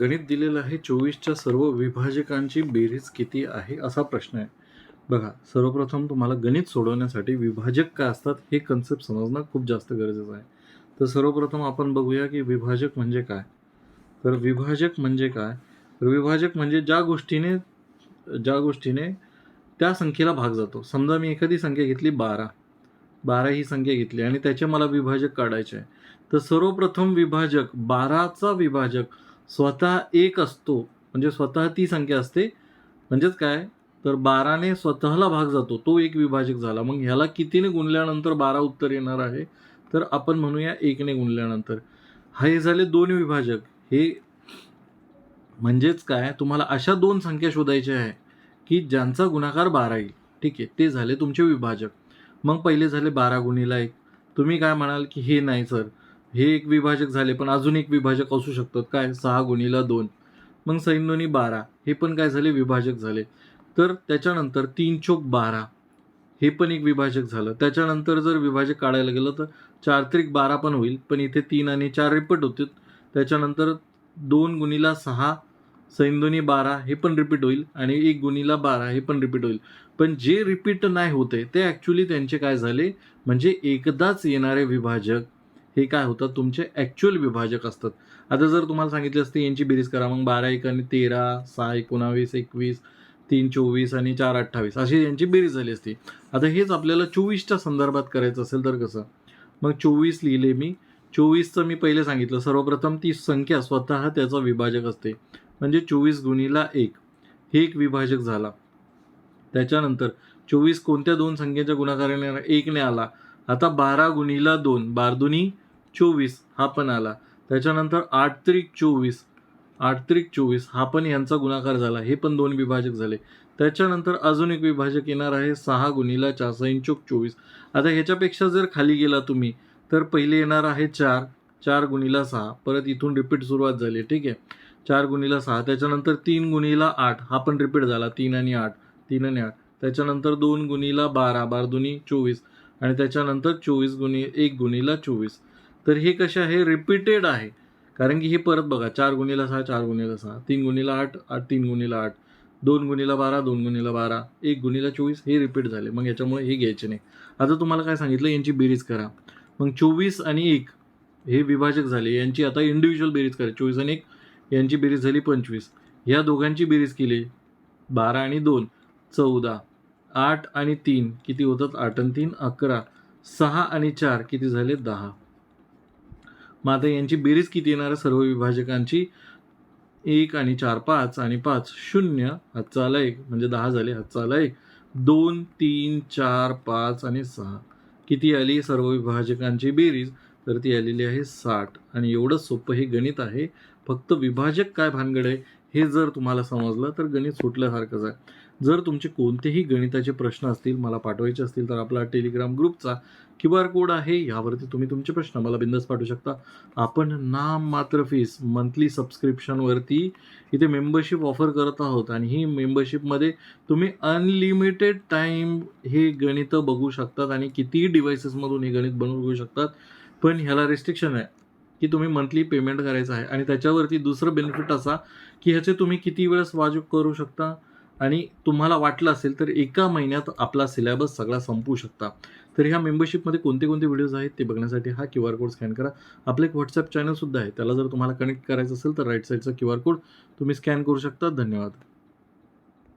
गणित दिलेलं आहे चोवीसच्या सर्व विभाजकांची बेरीज किती आहे असा प्रश्न आहे. बघा सर्वप्रथम तुम्हाला गणित सोडवण्यासाठी विभाजक काय असतात हे कन्सेप्ट समजणं खूप जास्त गरजेचं आहे. तर सर्वप्रथम आपण बघूया की विभाजक म्हणजे काय. तर विभाजक म्हणजे काय? तर विभाजक म्हणजे ज्या गोष्टीने ज्या गोष्टीने त्या संख्येला भाग जातो. समजा मी एखादी संख्या घेतली बारा. बारा ही संख्या घेतली आणि त्याचे मला विभाजक काढायचे आहे. तर सर्वप्रथम विभाजक बाराचा विभाजक स्वतः एक असतो म्हणजे स्वतः ती संख्या असते. म्हणजेच काय? तर बाराने स्वतःला भाग जातो तो एक विभाजक झाला. मग ह्याला कितीने गुणल्यानंतर बारा उत्तर येणार आहे? तर आपण म्हणूया एकने गुणल्यानंतर. हा हे झाले दोन विभाजक. हे म्हणजेच काय? तुम्हाला अशा दोन संख्या शोधायच्या आहे की ज्यांचा गुणाकार बारा येईल. ठीक आहे ते झाले तुमचे विभाजक. मग पहिले झाले बारा गुणीला एक. तुम्ही काय म्हणाल की हे नाही सर. हे एक विभाजक झाले पण अजून एक विभाजक असू शकतात. काय? सहा गुणीला दोन. मग सैन्योनी बारा. हे पण काय झाले? विभाजक झाले. तर त्याच्यानंतर तीन चोक बारा. हे पण एक विभाजक झालं. त्याच्यानंतर जर विभाजक काढायला गेलं तर चार त्रिक बारा पण होईल. पण इथे तीन आणि चार रिपीट होते त्याच्यानंतर दोन गुणीला सहा सैंदोनी बारा हे पण रिपीट होईल. आणि एक गुणीला बारा हे पण रिपीट होईल. पण जे रिपीट नाही होते ते ॲक्च्युली त्यांचे काय झाले? म्हणजे एकदाच येणारे विभाजक हे काय होतात तुमचे ॲक्च्युअल विभाजक असतात. आता जर तुम्हाला सांगितले असते यांची बेरीज करा. मग बारा एक आणि तेरा सहा एकोणावीस एकवीस तीन चोवीस आणि चार अठ्ठावीस अशी यांची बेरीज झाली असती. आता हेच आपल्याला चोवीसच्या संदर्भात करायचं असेल तर कसं? मग चोवीस लिहिले मी. चोवीसचं मी पहिले सांगितलं. सर्वप्रथम ती संख्या स्वतः त्याचा विभाजक असते. म्हणजे चोवीस गुणीला एक. हे एक विभाजक झाला. त्याच्यानंतर चोवीस कोणत्या दोन संख्येच्या गुणाकाराने एकने आला? आता बारा गुणीला दोन. बारदुनी चोवीस हा पण आला. त्याच्यानंतर आठ त्रिक चोवीस आठ त्रिक चोवीस हा पण यांचा गुणाकार झाला. हे पण दोन विभाजक झाले. त्याच्यानंतर अजून एक विभाजक येणार आहे सहा गुणीला चार सहा चोवीस. आता ह्याच्यापेक्षा जर खाली गेला तुम्ही तर पहिले येणार आहे चार चार गुणीला सहा. परत इथून रिपीट सुरुवात झाली ठीक आहे? चार गुणीला सहा. त्याच्यानंतर तीन गुणीला आठ. हा पण रिपीट झाला. तीन आणि आठ तीन आणि आठ. त्याच्यानंतर दोन गुणीला बारा बार दुनी चोवीस. आणि त्याच्यानंतर चोवीस गुणी एक गुणीला चोवीस. तर हे कसे आहे? रिपीटेड आहे. कारण की हे परत बघा चार गुणीला सहा चार गुणीला सहा तीन गुणीला आठ आठ तीन गुणीला आठ दोन गुणीला बारा दोन गुणीला बारा एक गुणीला चोवीस हे रिपीट झाले. मग याच्यामुळे हे घ्यायचे नाही. आता तुम्हाला काय सांगितलं? यांची बेरीज करा. मग चोवीस आणि एक हे विभाजक झाले. यांची आता इंडिव्हिज्युअल बेरीज करा. चोवीस आणि एक यांची बेरीज झाली पंचवीस. या दोघांची बेरीज केली. बारा आणि दोन चौदा. आठ आणि तीन किती होतात? आठ आणि तीन अकरा. सहा आणि चार किती झाले? दहा. मग आता यांची बेरीज किती येणार आहे? सर्व विभाजकांची? एक आणि चार पाच आणि पाच शून्य हातचा आला एक म्हणजे दहा झाले हातचा आला एक. दोन तीन चार पाच आणि सहा. किती आली सर्व विभाजकांची बेरीज? तर ती आलेली आहे साठ. आणि एवढं सोपं हे गणित आहे. फक्त विभाजक काय भानगड आहे? हे जर तुम्हाला समजलं तर गणित सुटल्यासारखंच आहे. जर तुमचे कोणतेही गणिताचे प्रश्न असतील मला पाठवायचे असतील तर आपला टेलिग्राम ग्रुपचा क्यू आर कोड आहे. यावरती तुम्ही तुमचे प्रश्न मला बिंदास पाठवू शकता. आपण नाम मात्र फीस मंथली सबस्क्रिप्शनवरती इथे मेंबरशिप ऑफर करत आहोत आणि ही मेंबरशिपमध्ये तुम्ही अनलिमिटेड टाईम हे गणितं बघू शकतात आणि कितीही डिव्हायसेसमधून हे गणित बनवू शकतात. पण ह्याला रिस्ट्रिक्शन आहे. की तुम्ही मंथली पेमेंट करायचं आहे. आणि त्याच्यावरती दुसरं बेनिफिट असा की ह्याचे तुम्ही किती वेळेस वाजूक करू शकता? आणि तुम्हाला वाटलं असेल तर एका महिन्यात आपला सिलेबस सगळा संपू शकता. तर ह्या मेंबरशिपमध्ये कोणते कोणते व्हिडिओज आहेत ते बघण्यासाठी हा क्यू आर कोड स्कॅन करा. आपलं एक व्हॉट्सअप चॅनलसुद्धा आहे. त्याला जर तुम्हाला कनेक्ट करायचं असेल तर राईट साईडचा क्यू आर कोड तुम्ही स्कॅन करू शकता. धन्यवाद.